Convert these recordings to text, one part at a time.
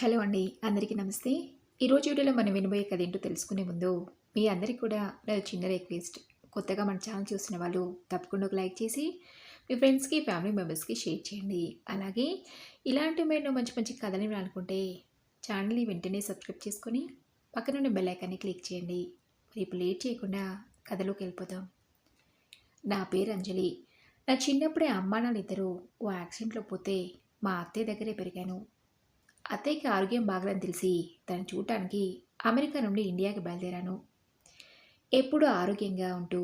Hello అండి అందరికీ నమస్తే. ఈరోజు వీడియోలో మనం వినబోయే కథ ఏంటో తెలుసుకునే ముందు మీ అందరికీ కూడా నా చిన్న రిక్వెస్ట్. కొత్తగా మన ఛానల్ చూసిన వాళ్ళు తప్పకుండా ఒక లైక్ చేసి మీ ఫ్రెండ్స్కి ఫ్యామిలీ మెంబర్స్కి షేర్ చేయండి. అలాగే ఇలాంటి మీరు మంచి మంచి కథలు వినాలనుకుంటే ఛానల్ని వెంటనే సబ్స్క్రైబ్ చేసుకొని పక్కనున్న బెల్ ఐకాన్ని క్లిక్ చేయండి. రేపు లేట్ చేయకుండా కథలోకి వెళ్ళిపోదాం. నా పేరు అంజలి. నా చిన్నప్పుడే అమ్మా నాన్న ఇద్దరు ఓ యాక్సిడెంట్లో పోతే మా అత్తయ్య దగ్గరే పెరిగాను. అత్తయ్యకి ఆరోగ్యం బాగలని తెలిసి తను చూడటానికి అమెరికా నుండి ఇండియాకి బయలుదేరాను. ఎప్పుడూ ఆరోగ్యంగా ఉంటూ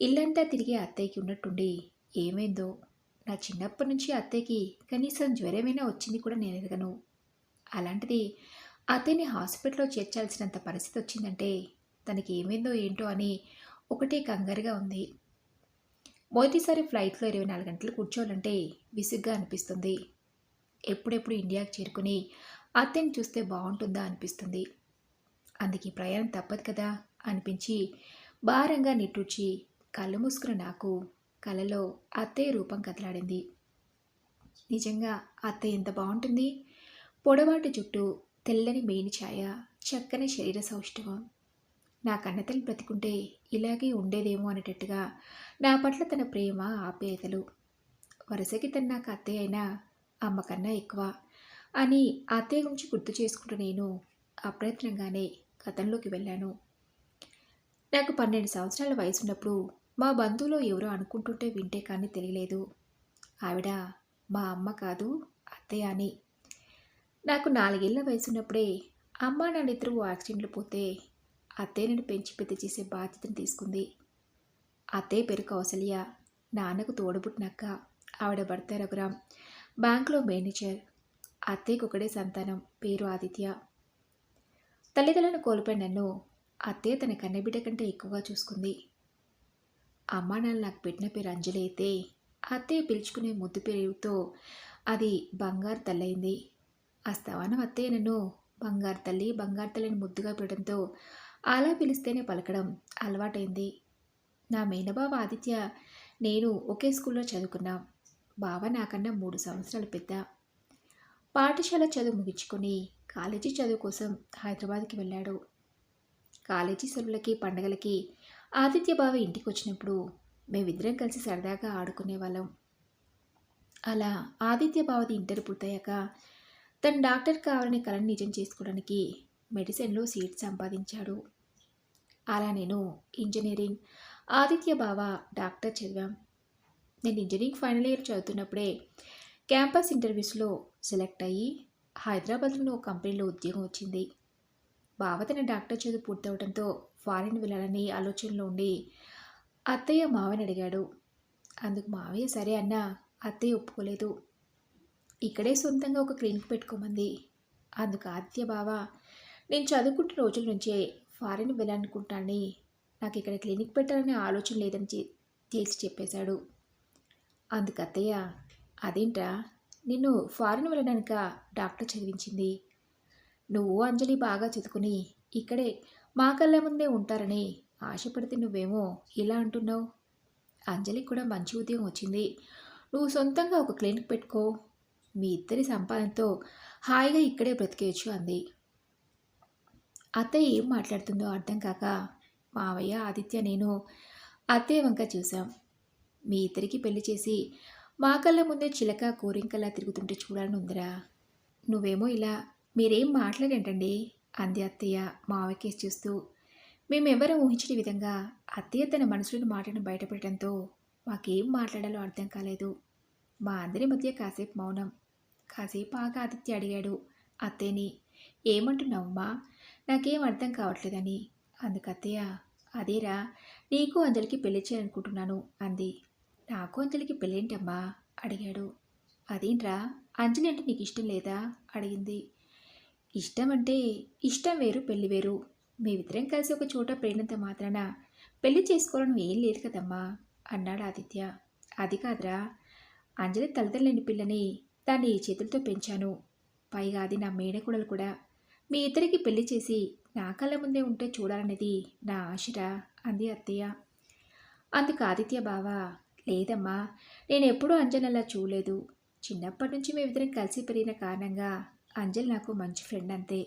ఇల్లంతా తిరిగి అత్తయ్యకి ఉన్నట్టుండి ఏమైందో నా చిన్నప్పటి నుంచి అత్తయ్యకి కనీసం జ్వరమైనా వచ్చింది కూడా నేను ఎరగను అలాంటిది అత్తయ్యని హాస్పిటల్లో చేర్చాల్సినంత పరిస్థితి వచ్చిందంటే తనకి ఏమైందో ఏంటో అని ఒకటే కంగారుగా ఉంది. మొదటిసారి ఫ్లైట్లో ఇరవై నాలుగు గంటలు కూర్చోవాలంటే విసుగ్గా అనిపిస్తుంది. ఎప్పుడెప్పుడు ఇండియాకి చేరుకుని అత్తని చూస్తే బాగుంటుందా అనిపిస్తుంది. అందుకే ప్రయాణం తప్పదు కదా అనిపించి భారంగా నిట్టూర్చి కళ్ళు మూసుకున్న నాకు కలలో అత్తయ్య రూపం కదలాడింది. నిజంగా అత్తయ్య ఎంత బాగుంటుంది. పొడవాటి జుట్టు తెల్లని మేని ఛాయ చక్కని శరీర సౌష్ఠవం. నా కన్నతల్లి బ్రతికుంటే ఇలాగే ఉండేదేమో అనేటట్టుగా నా పట్ల తన ప్రేమ ఆప్యాయతలు. వరుసకి తన నాకు అత్తయ్య అయినా అమ్మకన్నా ఎక్కువ. అని అత్తయ్య గురించి గుర్తు చేసుకుంటూ నేను అప్రయత్నంగానే గతంలోకి వెళ్ళాను. నాకు పన్నెండు సంవత్సరాల వయసు ఉన్నప్పుడు మా బంధువులో ఎవరో అనుకుంటుంటే వింటే కానీ తెలియలేదు. ఆవిడ మా అమ్మ కాదు అత్తయ్య అని. నాకు నాలుగేళ్ళ వయసు ఉన్నప్పుడే అమ్మ నాన్నిద్దరు యాక్సిడెంట్లు పోతే అత్తయ్య నేను పెంచి పెద్ద చేసే బాధ్యతను తీసుకుంది. అత్తయ్య పేరు కౌసల్య నాన్నకు తోడబుట్టినాక ఆవిడ భర్త రఘురాం. బ్యాంక్లో మేనేజర్ అత్తయ్యకు ఒకడే సంతానం పేరు ఆదిత్య. తల్లిదండ్రులను కోల్పోయిన నన్ను అత్తయ్య తన కన్నబిడ్డ కంటే ఎక్కువగా చూసుకుంది. అమ్మా నాన్న నాకు పెట్టిన పేరు అంజలి అయితే అత్తయ్య పిలుచుకునే ముద్దు పేరుతో అది బంగారు తల్లయింది ఆ స్థవానం అత్తయ్య నన్ను బంగారు తల్లి బంగారు తల్లిని ముద్దుగా పెట్టడంతో అలా పిలిస్తేనే పలకడం అలవాటైంది. నా మేనబావ ఆదిత్య నేను ఒకే స్కూల్లో చదువుకున్నాం. బావ నాకన్నా మూడు సంవత్సరాలు పెద్ద. పాఠశాల చదువు ముగించుకొని కాలేజీ చదువు కోసం హైదరాబాద్కి వెళ్ళాడు. కాలేజీ సెలవులకి పండగలకి ఆదిత్య బావ ఇంటికి వచ్చినప్పుడు మేమిద్దరం కలిసి సరదాగా ఆడుకునేవాళ్ళం అలా ఆదిత్య బావది ఇంటర్ పూర్తయ్యాక తను డాక్టర్ కావాలని కలను నిజం చేసుకోవడానికి మెడిసిన్లో సీట్ సంపాదించాడు. అలా నేను ఇంజనీరింగ్ ఆదిత్య బావ డాక్టర్ చదివాం. నేను ఇంజనీరింగ్ ఫైనల్ ఇయర్ చదువుతున్నప్పుడే క్యాంపస్ ఇంటర్వ్యూస్లో సెలెక్ట్ అయ్యి హైదరాబాద్లో ఒక కంపెనీలో ఉద్యోగం వచ్చింది. బావ తన డాక్టర్ చదువు పూర్తవడంతో ఫారిన్ వెళ్ళాలని ఆలోచనలో ఉండి అత్తయ్య మావని అడిగాడు. అందుకు మావయ్య సరే అన్న అత్తయ్య ఒప్పుకోలేదు. ఇక్కడే సొంతంగా ఒక క్లినిక్ పెట్టుకోమంది. అందుకు ఆదిత్య బావ నేను చదువుకుంటున్న రోజుల నుంచే ఫారిన్ వెళ్ళాలనుకుంటానని నాకు ఇక్కడ క్లినిక్ పెట్టాలనే ఆలోచన లేదని తేల్చి చెప్పేశాడు. అందుకు అత్తయ్య అదేంట్రా? నిన్ను ఫారిన్ వెళ్ళడానిక డాక్టర్ చదివించింది? నువ్వు అంజలి బాగా చదువుకుని ఇక్కడే మా కళ్ళ ముందే ఉంటారని ఆశపడితే నువ్వేమో ఇలా అంటున్నావు? అంజలికి కూడా మంచి ఉద్యోగం వచ్చింది. నువ్వు సొంతంగా ఒక క్లినిక్ పెట్టుకో. మీ ఇద్దరి సంపాదనతో హాయిగా ఇక్కడే బ్రతికేయచ్చు అంది. అత్తయ్య ఏం మాట్లాడుతుందో అర్థం కాక మావయ్య ఆదిత్య నేను అత్తయ్య వంక చూసాం మీ ఇద్దరికి పెళ్ళి చేసి మా కళ్ళ ముందే చిలక కోరింకల్లా తిరుగుతుంటే చూడాలని ఉందిరా. నువ్వేమో ఇలా మీరేం మాట్లాడేంటండి? అంది అత్తయ్య మావకేసి చూస్తూ. మేమెవరూ ఊహించిన విధంగా అత్తయ్య తన మనసులను మాటను బయటపెట్టడంతో మాకేం మాట్లాడాలో అర్థం కాలేదు. మా అందరి మధ్య కాసేపు మౌనం కాసేపు ఆగా ఆదిత్య అడిగాడు అత్తయ్యని. ఏమంటున్నావమ్మా? నాకేం అర్థం కావట్లేదని. అందుకు అత్తయ్య అదేరా నీకు అంజలికి పెళ్ళి చేయాలనుకుంటున్నాను అంది. నాకు అంజలికి పెళ్ళేంటమ్మా? అడిగాడు. అదేంట్రా? అంజలి అంటే నీకు ఇష్టం లేదా? అడిగింది. ఇష్టం అంటే ఇష్టం వేరు పెళ్ళి వేరు. మేమిద్దరం కలిసి ఒక చోట పెళ్ళినంత మాత్రాన పెళ్ళి చేసుకోవాలని ఏం లేదు కదమ్మా? అన్నాడు ఆదిత్య. అది కాదురా. అంజలి తల్లిదండ్రులేని పిల్లని దాన్ని చేతులతో పెంచాను. పైగా అది నా మేడకూడలు కూడా. మీ ఇద్దరికి పెళ్ళి చేసి నా కళ్ళ ముందే ఉంటే చూడాలనేది నా ఆశరా? అంది అత్తయ్య. అందుకు ఆదిత్య బావా లేదమ్మా నేను ఎప్పుడూ అంజనలా చూడలేదు. చిన్నప్పటి నుంచి మేమిద్దరం కలిసి పెరిగిన కారణంగా అంజలి నాకు మంచి ఫ్రెండ్ అంతే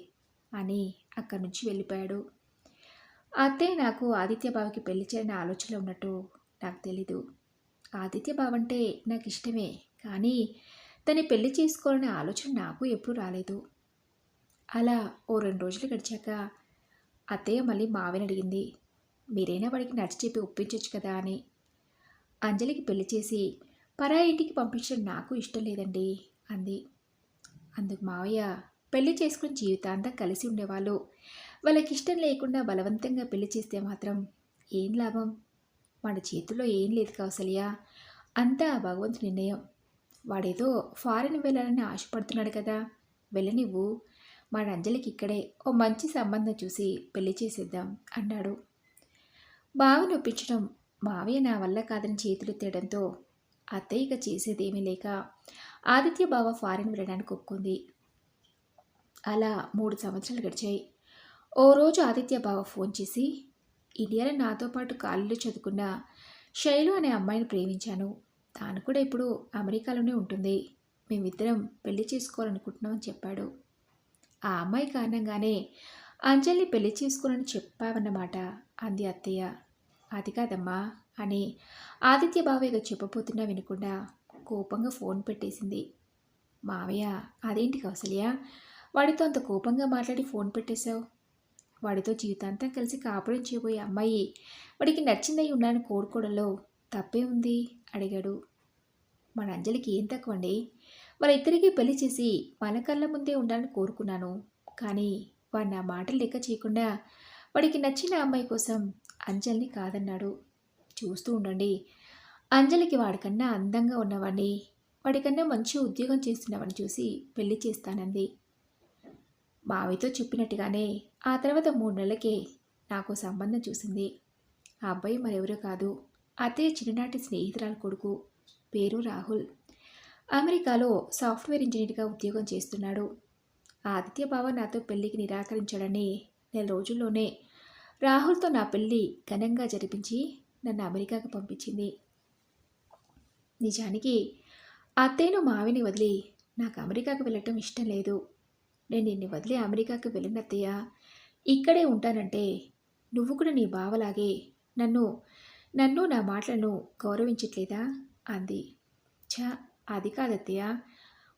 అని అక్కడి నుంచి వెళ్ళిపోయాడు. అత్తయ్య నాకు ఆదిత్య బావకి పెళ్ళి చేయని ఆలోచనలో ఉన్నట్టు నాకు తెలీదు. ఆదిత్య బావ అంటే నాకు ఇష్టమే కానీ తను పెళ్ళి చేసుకోవాలనే ఆలోచన నాకు ఎప్పుడూ రాలేదు. అలా ఓ రెండు రోజులు గడిచాక అత్తయ్య మళ్ళీ మావిని అడిగింది. మీరైనా వాడికి నచ్చ చెప్పి ఒప్పించవచ్చు కదా అని. అంజలికి పెళ్ళి చేసి పరాయి ఇంటికి పంపించడం నాకు ఇష్టం లేదండి అంది. అందుకు మావయ్య పెళ్ళి చేసుకుని జీవితాంతం కలిసి ఉండేవాళ్ళు. వాళ్ళకి ఇష్టం లేకుండా బలవంతంగా పెళ్ళి చేస్తే మాత్రం ఏం లాభం? మన చేతుల్లో ఏం లేదు కౌసల్య అంతా భగవంతు నిర్ణయం. వాడేదో ఫారెన్ వెళ్ళాలని ఆశపడుతున్నాడు కదా. వెళ్ళనివ్వు. మన అంజలికి ఇక్కడే ఓ మంచి సంబంధం చూసి పెళ్ళి చేసేద్దాం అన్నాడు. బాగా నొప్పించడం మావయ్య నా వల్ల కాదని చేతులెత్తడంతో అత్తయ్య ఇక చేసేదేమీ లేక ఆదిత్య బావ ఫారెన్ వెళ్ళడానికి ఒప్పుకుంది. అలా మూడు సంవత్సరాలు గడిచాయి. ఓ రోజు ఆదిత్య బావ ఫోన్ చేసి ఇండియాలో నాతో పాటు కాలేజీలో చదువుకున్న శైలు అనే అమ్మాయిని ప్రేమించాను. తాను కూడా ఇప్పుడు అమెరికాలోనే ఉంటుంది. మేమిద్దరం పెళ్ళి చేసుకోవాలనుకుంటున్నామని చెప్పాడు. ఆ అమ్మాయి కారణంగానే అంజలిని పెళ్ళి చేసుకోవాలని చెప్పావన్నమాట అంది అత్తయ్య. అది కాదమ్మా అని ఆదిత్య బావయ్యగా ఏదో చెప్పబోతున్నా వినకుండా కోపంగా ఫోన్ పెట్టేసింది. మావయ్య అదేంటి కౌసల్య? వాడితో అంత కోపంగా మాట్లాడి ఫోన్ పెట్టేశావు? వాడితో జీవితాంతం కలిసి కాపురం చేయబోయే అమ్మాయి వాడికి నచ్చిందై ఉండాలని కోరుకోవడంలో తప్పే ఉంది అడిగాడు. మన అంజలికి ఏం తక్కువ అండి వాళ్ళిద్దరికీ పెళ్ళి చేసి మన కళ్ళ ముందే ఉండాలని కోరుకున్నాను. కానీ వాడు నా మాటలు లెక్క చేయకుండా వాడికి నచ్చిన అమ్మాయి కోసం అంజలిని కాదన్నాడు. చూస్తూ ఉండండి. అంజలికి వాడికన్నా అందంగా ఉన్నవాడిని వాడికన్నా మంచి ఉద్యోగం చేస్తున్నవాడిని చూసి పెళ్ళి చేస్తానంది. మావితో చెప్పినట్టుగానే ఆ తర్వాత మూడు నెలలకే నాకు సంబంధం చూసింది. ఆ అబ్బాయి మరెవరో కాదు. అత్తయ్య చిన్ననాటి స్నేహితురాలు కొడుకు. పేరు రాహుల్. అమెరికాలో సాఫ్ట్వేర్ ఇంజనీర్గా ఉద్యోగం చేస్తున్నాడు. ఆదిత్య బావ నాతో పెళ్ళికి నిరాకరించాడని నెల రోజుల్లోనే రాహుల్తో నా పెళ్ళి ఘనంగా జరిపించి నన్ను అమెరికాకు పంపించింది. నిజానికి అత్తయ్యను మావిని వదిలి నాకు అమెరికాకు వెళ్ళటం ఇష్టం లేదు. నేను నిన్ను వదిలి అమెరికాకు వెళ్ళినత్తయ్య ఇక్కడే ఉంటానంటే నువ్వు కూడా నీ బావలాగే నన్ను నన్ను నా మాటలను గౌరవించట్లేదా? అంది. ఛా అది కాదత్తయ్య.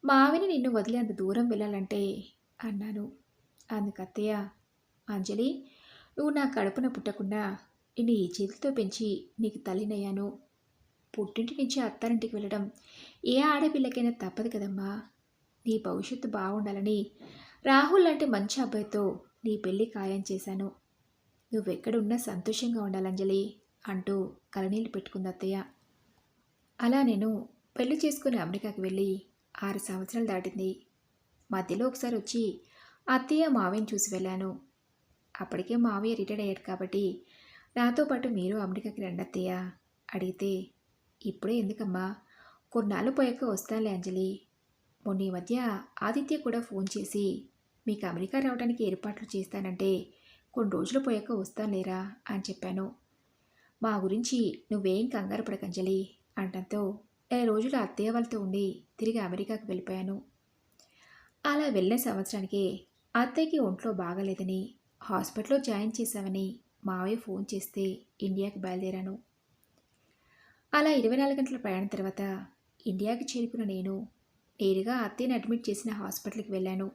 మావిని నిన్ను వదిలి అంత దూరం వెళ్ళాలంటే అన్నాను. అందుకు అత్తయ్య అంజలి నువ్వు నా కడుపున పుట్టకుండా నేను ఈ చేతితో పెంచి నీకు తల్లినయ్యాను. పుట్టింటి నుంచి అత్తారింటికి వెళ్ళడం ఏ ఆడపిల్లకైనా తప్పదు కదమ్మా. నీ భవిష్యత్తు బాగుండాలని రాహుల్ లాంటి మంచి అబ్బాయితో నీ పెళ్ళి ఖాయం చేశాను. నువ్వెక్కడున్నా సంతోషంగా ఉండాలంజలి అంటూ కలనీళ్ళు పెట్టుకుంది అత్తయ్య. అలా నేను పెళ్ళి చేసుకుని అమెరికాకి వెళ్ళి ఆరు సంవత్సరాలు దాటింది. మధ్యలో ఒకసారి వచ్చి అత్తయ్య మావయ్యని చూసి వెళ్ళాను. అప్పటికే మావయ్య రిటైర్డ్ అయ్యాడు కాబట్టి నాతో పాటు మీరు అమెరికాకి రండి అత్తయ్య అడిగితే ఇప్పుడే ఎందుకమ్మా? కొన్నాళ్ళు పోయాక వస్తానులే అంజలి. మొన్న ఈ మధ్య ఆదిత్య కూడా ఫోన్ చేసి మీకు అమెరికా రావడానికి ఏర్పాట్లు చేస్తానంటే కొన్ని రోజులు పోయాక వస్తానులేరా అని చెప్పాను. మా గురించి నువ్వేం కంగారు పడకంజలి అంటంతో నెల రోజులు అత్తయ్య వాళ్ళతో ఉండి తిరిగి అమెరికాకు వెళ్ళిపోయాను. అలా వెళ్ళిన సంవత్సరానికి అత్తయ్యకి ఒంట్లో బాగాలేదని హాస్పిటల్లో జాయిన్ చేశామని మావయ్య ఫోన్ చేస్తే ఇండియాకి బయలుదేరాను. అలా ఇరవై నాలుగు గంటల ప్రయాణం తర్వాత ఇండియాకి చేరుకున్న నేను నేరుగా అత్తయ్యని అడ్మిట్ చేసిన హాస్పిటల్కి వెళ్ళాను.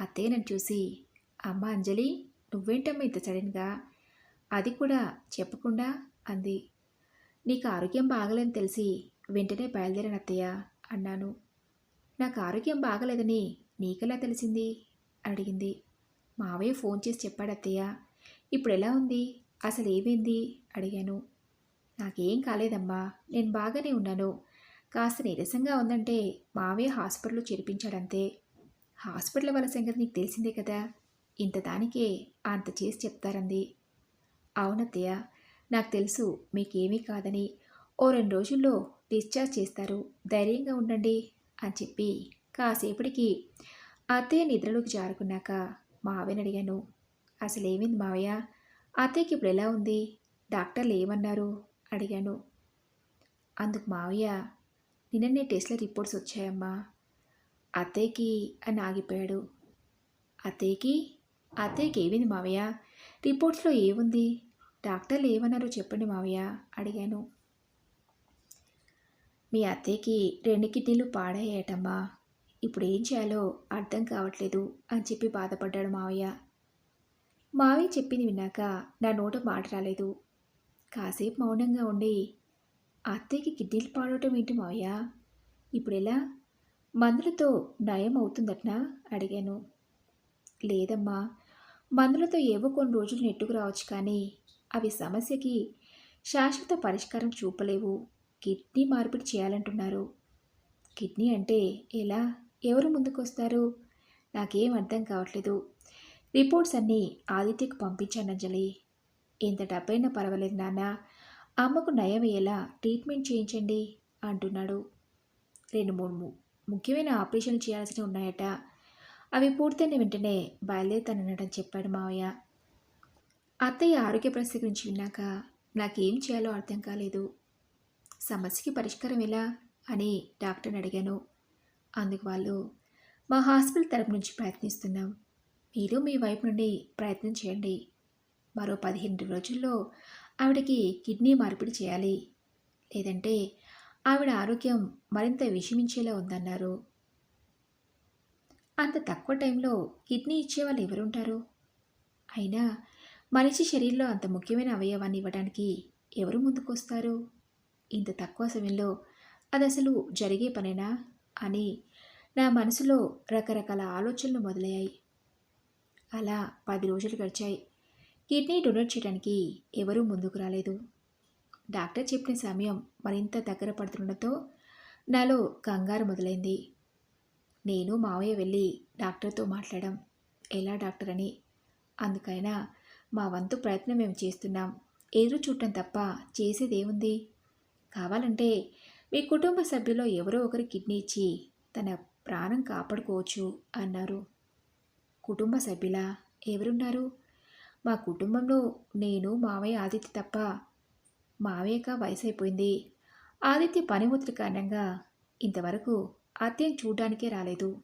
అత్తయ్య నన్ను చూసి అమ్మ అంజలి నువ్వేంటమ్మా ఇంత సడన్గా? అది కూడా చెప్పకుండా అంది. నీకు ఆరోగ్యం బాగలేదని తెలిసి వెంటనే బయలుదేరాను అత్తయ్య అన్నాను. నాకు ఆరోగ్యం బాగలేదని నీకెలా తెలిసింది? అడిగింది. మావయ్య ఫోన్ చేసి చెప్పాడు అత్తయ్య. ఇప్పుడు ఎలా ఉంది? అసలు ఏమైంది అడిగాను. నాకేం కాలేదమ్మా. నేను బాగానే ఉన్నాను. కాస్త నీరసంగా ఉందంటే మావయ్య హాస్పిటల్లో చేర్పించాడంతే. హాస్పిటల్ వాళ్ళ సంగతి నీకు తెలిసిందే కదా. ఇంత దానికే అంత చేసి చెప్తారంది. అవునత్తయ్య. నాకు తెలుసు మీకేమీ కాదని. ఓ రెండు రోజుల్లో డిశ్చార్జ్ చేస్తారు. ధైర్యంగా ఉండండి అని చెప్పి కాసేపటికి అత్తయ్య నిద్రలోకి జారుకున్నాక మావయ్యని అడిగాను. అసలు ఏమైంది మావయ్య? అత్తయ్యకి ఇప్పుడు ఎలా ఉంది? డాక్టర్లు ఏమన్నారు? అడిగాను. అందుకు మావయ్య నిన్ననే టెస్ట్ల రిపోర్ట్స్ వచ్చాయమ్మా. అత్తయ్యకి అని ఆగిపోయాడు. అత్తయ్యకి? అత్తయ్యకి ఏమింది మావయ్య? రిపోర్ట్స్లో ఏముంది? డాక్టర్లు ఏమన్నారో చెప్పండి మావయ్య? అడిగాను. మీ అత్తయ్యకి రెండు కిడ్నీలు పాడయ్యాటమ్మా ఇప్పుడు ఏం చేయాలో అర్థం కావట్లేదు అని చెప్పి బాధపడ్డాడు మావయ్య. మావయ్య చెప్పింది విన్నాక నా నోట మాట రాలేదు. కాసేపు మౌనంగా ఉండి అత్తయ్యకి కిడ్నీలు పాడవటం ఏంటి మావయ్య? ఇప్పుడు ఎలా మందులతో నయం అవుతుందట్నా? అడిగాను. లేదమ్మా మందులతో ఏవో కొన్ని రోజులు నెట్టుకు రావచ్చు కానీ అవి సమస్యకి శాశ్వత పరిష్కారం చూపలేవు. కిడ్నీ మార్పిడి చేయాలంటున్నారు. కిడ్నీ అంటే ఎలా? ఎవరు ముందుకొస్తారు? నాకేం అర్థం కావట్లేదు. రిపోర్ట్స్ అన్నీ ఆదిత్యకు పంపించాను అంజలి. ఎంత డబ్బైనా పర్వాలేదు నాన్న. అమ్మకు నయమయ్యేలా ట్రీట్మెంట్ చేయించండి అంటున్నాడు. రెండు మూడు ముఖ్యమైన ఆపరేషన్లు చేయాల్సి ఉన్నాయట. అవి పూర్తయిన వెంటనే బయలుదేరుతానని చెప్పాడు మావయ్య. అత్తయ్య ఆరోగ్య పరిస్థితి గురించి విన్నాక నాకేం చేయాలో అర్థం కాలేదు. సమస్యకి పరిష్కారం ఎలా అని డాక్టర్ని అడిగాను. అందుకు వాళ్ళు మా హాస్పిటల్ తరపు నుంచి ప్రయత్నిస్తున్నాం. మీరు మీ వైపు నుండి ప్రయత్నం చేయండి. మరో పదిహేను రోజుల్లో ఆవిడకి కిడ్నీ మార్పిడి చేయాలి. లేదంటే ఆవిడ ఆరోగ్యం మరింత విషమించేలా ఉందన్నారు. అంత తక్కువ టైంలో కిడ్నీ ఇచ్చేవాళ్ళు ఎవరుంటారు? అయినా మనిషి శరీరంలో అంత ముఖ్యమైన అవయవాన్ని ఇవ్వడానికి ఎవరు ముందుకొస్తారు? ఇంత తక్కువ సమయంలో అది అసలు జరిగే పనేనా? అని నా మనసులో రకరకాల ఆలోచనలు మొదలయ్యాయి. అలా పది రోజులు గడిచాయి. కిడ్నీ డొనేట్ చేయడానికి ఎవరూ ముందుకు రాలేదు. డాక్టర్ చెప్పిన సమయం మరింత దగ్గర పడుతుండటంతో నాలో కంగారు మొదలైంది. నేను మావయ్య వెళ్ళి డాక్టర్తో మాట్లాడాం. ఎలా డాక్టర్ అని? అందుకైనా మా వంతు ప్రయత్నం మేము చేస్తున్నాం. ఎదురు చూడటం తప్ప చేసేదేముంది? కావాలంటే మీ కుటుంబ సభ్యులో ఎవరో ఒకరు కిడ్నీ ఇచ్చి తన ప్రాణం కాపాడుకోవచ్చు అన్నారు. కుటుంబ సభ్యులా? ఎవరున్నారు? మా కుటుంబంలో నేను మావయ్య ఆదిత్య తప్ప మావయ్యక వయసు అయిపోయింది ఆదిత్య పని కారణంగా ఇంతవరకు అత్తయ్యను చూడ్డానికే రాలేదు.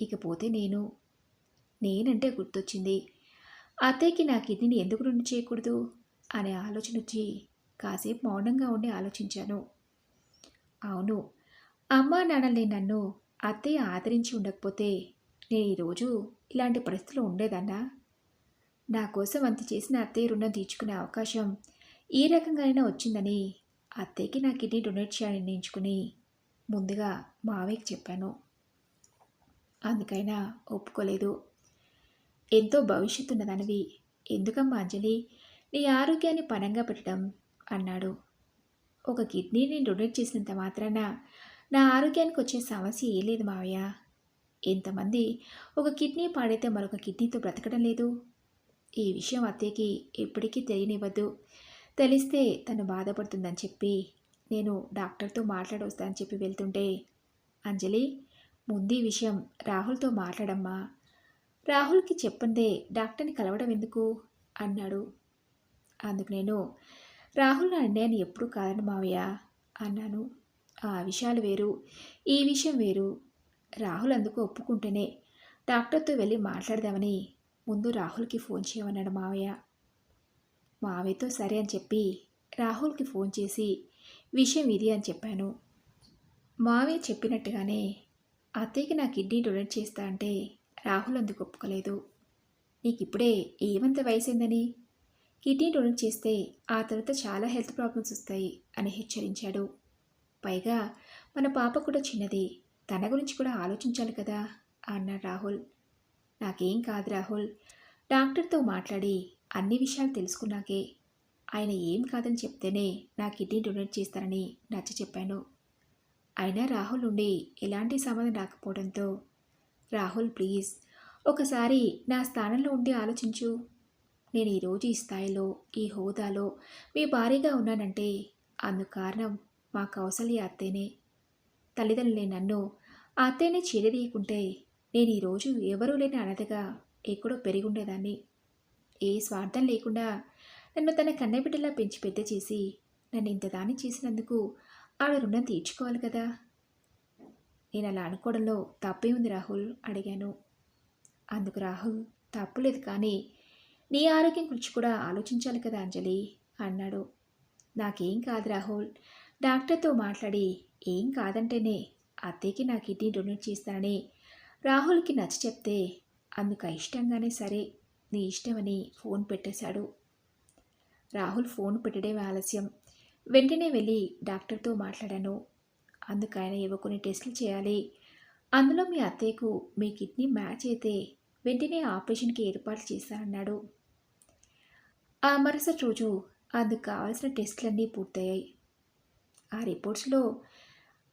ఇకపోతే నేను నేనంటే గుర్తొచ్చింది. అత్తయ్యకి నా కిడ్నీని ఎందుకు నుండి చేయకూడదు? అనే ఆలోచన వచ్చి కాసేపు మౌనంగా ఉండి ఆలోచించాను. అవును. అమ్మా నాన్నల్ని నన్ను అత్తయ్య ఆదరించి ఉండకపోతే నేను ఈరోజు ఇలాంటి పరిస్థితులు ఉండేదన్నా? నా కోసం అంత చేసిన అత్తయ్య రుణం తీర్చుకునే అవకాశం ఏ రకంగానైనా వచ్చిందని అత్తయ్యకి నా కిడ్నీ డొనేట్ చేయాలని నిర్ణయించుకుని ముందుగా మావయ్యకి చెప్పాను. అందుకైనా ఒప్పుకోలేదు. ఎంతో భవిష్యత్తు ఉన్నదానివి. ఎందుకమ్మా అంజలి? నీ ఆరోగ్యాన్ని పనంగా పెట్టడం అన్నాడు. ఒక కిడ్నీని డొనేట్ చేసినంత మాత్రాన నా ఆరోగ్యానికి వచ్చే సమస్య ఏ లేదు మావయ్య. ఎంతమంది ఒక కిడ్నీ పాడైతే మరొక కిడ్నీతో బ్రతకడం లేదు. ఈ విషయం అత్తయ్యకి ఎప్పటికీ తెలియనివ్వద్దు. తెలిస్తే తను బాధపడుతుందని చెప్పి నేను డాక్టర్తో మాట్లాడొస్తానని చెప్పి వెళ్తుంటే అంజలి ముందు ఈ విషయం రాహుల్తో మాట్లాడమ్మా. రాహుల్కి చెప్పందే డాక్టర్ని కలవడం ఎందుకు? అన్నాడు. అందుకు నేను రాహుల్ నేను ఎప్పుడు కాదని మావయ్య అన్నాను. ఆ విషయాలు వేరు ఈ విషయం వేరు. రాహుల్ అందుకు ఒప్పుకుంటేనే డాక్టర్తో వెళ్ళి మాట్లాడదామని ముందు రాహుల్కి ఫోన్ చేయమన్నాడు మావయ్య. మావయ్యతో సరే అని చెప్పి రాహుల్కి ఫోన్ చేసి విషయం ఇది అని చెప్పాను. మావయ్య చెప్పినట్టుగానే అత్తయ్యకి నా కిడ్నీ డొనేట్ చేస్తా అంటే రాహుల్ అందుకు ఒప్పుకోలేదు. నీకు ఇప్పుడే ఏమంత వయసైందని? కిడ్నీ డొనేట్ చేస్తే ఆ తర్వాత చాలా హెల్త్ ప్రాబ్లమ్స్ వస్తాయి అని హెచ్చరించాడు. పైగా మన పాప కూడా చిన్నది తన గురించి కూడా ఆలోచించాలి కదా అన్నాడు రాహుల్. నాకేం కాదు రాహుల్ డాక్టర్తో మాట్లాడి అన్ని విషయాలు తెలుసుకున్నాకే. ఆయన ఏం కాదని చెప్తేనే నా కిడ్నీ డొనేట్ చేస్తారని నచ్చ చెప్పాను. అయినా రాహుల్ నుండి ఎలాంటి సమాధానం రాకపోవడంతో రాహుల్ ప్లీజ్ ఒకసారి నా స్థానంలో ఉండి ఆలోచించు నేను ఈరోజు ఈ స్థాయిలో ఈ హోదాలో మీ భారీగా ఉన్నానంటే అందుకు కారణం మా కౌసల్య అత్తేనే. తల్లిదండ్రులే నన్ను ఆ అత్తేనే చీరదీయకుంటే నేను ఈరోజు ఎవరూ లేని అనదగా ఎక్కడో పెరిగి ఉండేదాన్ని ఏ స్వార్థం లేకుండా నన్ను తన కన్నబిడ్డలా పెంచి పెద్ద చేసి నన్ను ఇంత దాని చేసినందుకు ఆవిడ రుణం తీర్చుకోవాలి కదా? నేను అలా అనుకోవడంలో తప్పే ఉంది రాహుల్ అడిగాను. అందుకు రాహుల్ తప్పులేదు కానీ నీ ఆరోగ్యం గురించి కూడా ఆలోచించాలి కదా అంజలి అన్నాడు. నాకేం కాదు రాహుల్. డాక్టర్తో మాట్లాడి ఏం కాదంటేనే అత్తయ్యకి నా కిడ్నీ డొనేట్ చేస్తానని రాహుల్కి నచ్చ చెప్తే అందుకు ఇష్టంగానే సరే నీ ఇష్టమని ఫోన్ పెట్టేశాడు. రాహుల్ ఫోన్ పెట్టడే ఆలస్యం. వెంటనే వెళ్ళి డాక్టర్తో మాట్లాడాను. అందుకు ఆయన ఏవో కొన్ని టెస్టులు చేయాలి. అందులో మీ అత్తయ్యకు మీ కిడ్నీ మ్యాచ్ అయితే వెంటనే ఆపరేషన్కి ఏర్పాట్లు చేశారన్నాడు ఆ మరుసటి రోజు అందుకు కావాల్సిన టెస్టులన్నీ పూర్తయ్యాయి. ఆ రిపోర్ట్స్లో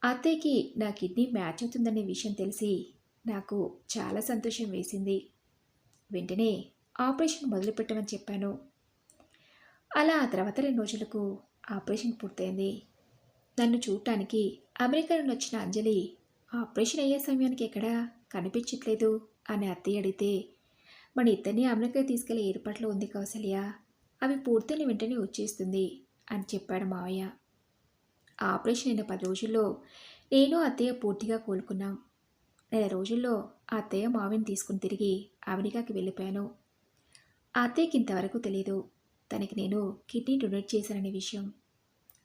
అత్తయ్యకి నా కిడ్నీ మ్యాచ్ అవుతుందనే విషయం తెలిసి నాకు చాలా సంతోషం వేసింది. వెంటనే ఆపరేషన్ మొదలుపెట్టమని చెప్పాను. అలా ఆ తర్వాత రెండు రోజులకు ఆపరేషన్ పూర్తయింది. నన్ను చూడటానికి అమెరికా నుండి వచ్చిన అంజలి ఆపరేషన్ అయ్యే సమయానికి ఎక్కడా? కనిపించట్లేదు అని అత్తయ్య అడిగితే మన ఇద్దరిని అమెరికా తీసుకెళ్ళే ఏర్పాట్లో ఉంది కౌసల్య. అవి పూర్తయిన వెంటనే వచ్చేస్తుంది అని చెప్పాడు మావయ్య. ఆపరేషన్ అయిన పది రోజుల్లో నేను అత్తయ్య పూర్తిగా కోలుకున్నాం. నెల రోజుల్లో ఆ అత్తయ్య మావిని తీసుకుని తిరిగి అమెరికాకి వెళ్ళిపోయాను. ఆ అత్తయ్యకి ఇంతవరకు తెలియదు తనకి నేను కిడ్నీ డొనేట్ చేశాననే విషయం.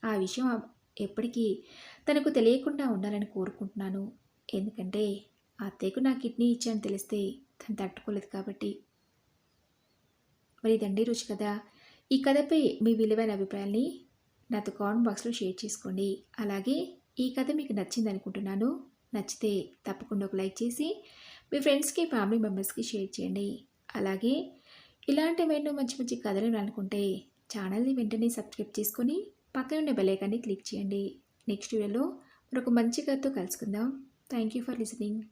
ఆ విషయం ఎప్పటికీ తనకు తెలియకుండా ఉండాలని కోరుకుంటున్నాను. ఎందుకంటే ఆ అత్తయ్యకు నా కిడ్నీ ఇచ్చాను తెలిస్తే తను తట్టుకోలేదు కాబట్టి. మరి దండి రుచి కదా. ఈ కథపై మీ విలువైన అభిప్రాయాన్ని నాతో కామెంట్ బాక్స్లో షేర్ చేసుకోండి. అలాగే ఈ కథ మీకు నచ్చింది అనుకుంటున్నాను నచ్చితే తప్పకుండా ఒక లైక్ చేసి మీ ఫ్రెండ్స్కి ఫ్యామిలీ మెంబర్స్కి షేర్ చేయండి. అలాగే ఇలాంటి ఎన్నో మంచి మంచి కథలు అనుకుంటే ఛానల్ని వెంటనే సబ్స్క్రైబ్ చేసుకొని పక్కన ఉన్న బెలైకాన్ని క్లిక్ చేయండి. నెక్స్ట్ వీడియోలో మరొక మంచి కథతో కలుసుకుందాం. Thank you for listening.